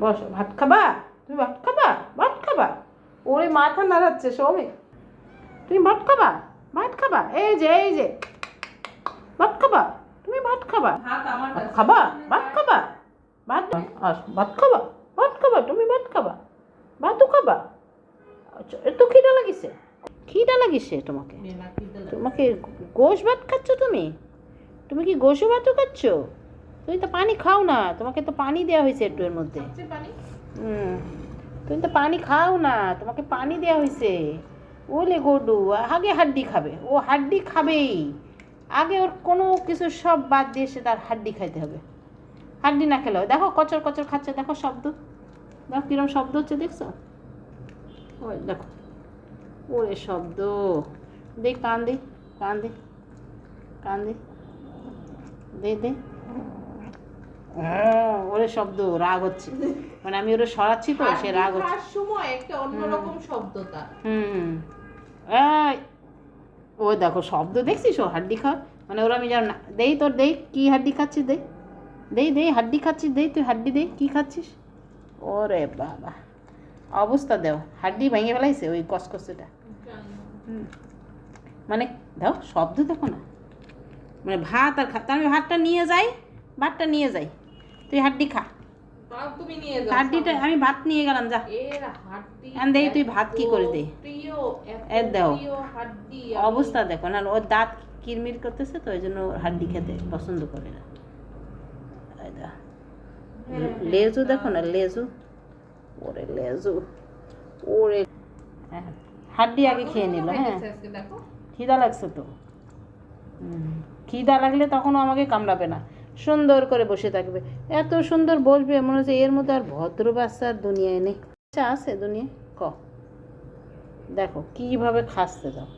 বস ভাত খাবা তুমি ভাত খাবা ভাত খাবা ওরে মাথা নাড়াচ্ছে সৌমিক তুমি ভাত খাবা ভাত খাবা এই যে এই যে ভাত খাবা তুমি ভাত খাবা ভাত। খাবা ভাত খাবা ভাত আস ভাত খাবা ভাত খাবা তুমি ভাত খাবা ভাতও খাবা আচ্ছা এত খিদা লাগিছে খিদা লাগিছে তোমাকে। তোমাকে গোশ ভাত খাচ্ছ তুমি তুমি কি গোশ ভাতও খাচ্ছ তুমি তো পানি খাও না তোমাকে তো পানি দেওয়া হয়েছে একটু এর মধ্যে। পানি? তুমি তো পানি খাও না তোমাকে পানি দেওয়া হয়েছে। ওলে গডু আগে হাড্ডি খাবে ও হাড্ডি খাবেই। আগে ওর কোনো কিছু সব বাদ দিয়ে সে তার হাড্ডি খাইতে হবে। হাড্ডি না খেলেও দেখো কচর কচর খাচ্ছে দেখো শব্দ। দেখো কিরম শব্দ হচ্ছে দেখছ? ওই দেখো ওরে শব্দ। দে কান দে কান দে কান দে। দে দে। হ্যাঁ, ওরে শব্দ রাগ হচ্ছে। মানে আমি ওরে সরাচ্ছি তো সে রাগ হচ্ছে। সময় একটা অন্যরকম শব্দ তার। হুম। ও দেখো শব্দ দেখছিস? ও হাড্ডি খা মানে ওরা আমি যেন না। দেই তোর দেই কি হাড্ডি খাচ্ছিস দেই? দেই দেই হাড্ডি খাচ্ছিস দেই? তুই হাড্ডি দেই কি খাচ্ছিস? ওরে বাবা। অবস্থা দেও হাড্ডি ভেঙে ফেলাইছে ওই কসকসেটা। মানে দাও শব্দ দেখো না। মানে ভাত আর তার আমি ভাতটা নিয়ে যাই ভাতটা নিয়ে যাই। তুই হাড্ডি খা। তুমি নিয়ে যাও হাড্ডিটা আমি ভাত নিয়ে গেলাম যা। এর হাড্ডি দেই তুই ভাত কি করে দে? প্রিয় দাও। হাড্ডি অবস্থা দেখো না ওর দাঁত কিরমির করতেছে তো ওই জন্য হাড্ডি খেতে পছন্দ করে না। লেজু দেখো না লেজু। ওরে লেজু ওরে। হ্যাঁ, হাড্ডি আগে খেয়ে নিল হ্যাঁ। খিদা লাগছে তো। খিদা লাগলে তখনও আমাকে কামড়াবে না। সুন্দর করে বসে থাকবে। এত সুন্দর বসবে, মনে হচ্ছে এর মধ্যে আর ভদ্র বাচ্চার দুনিয়ায় নেই। আচ্ছা আছে দুনিয়া ক? দেখো, কীভাবে খাসতে দাও।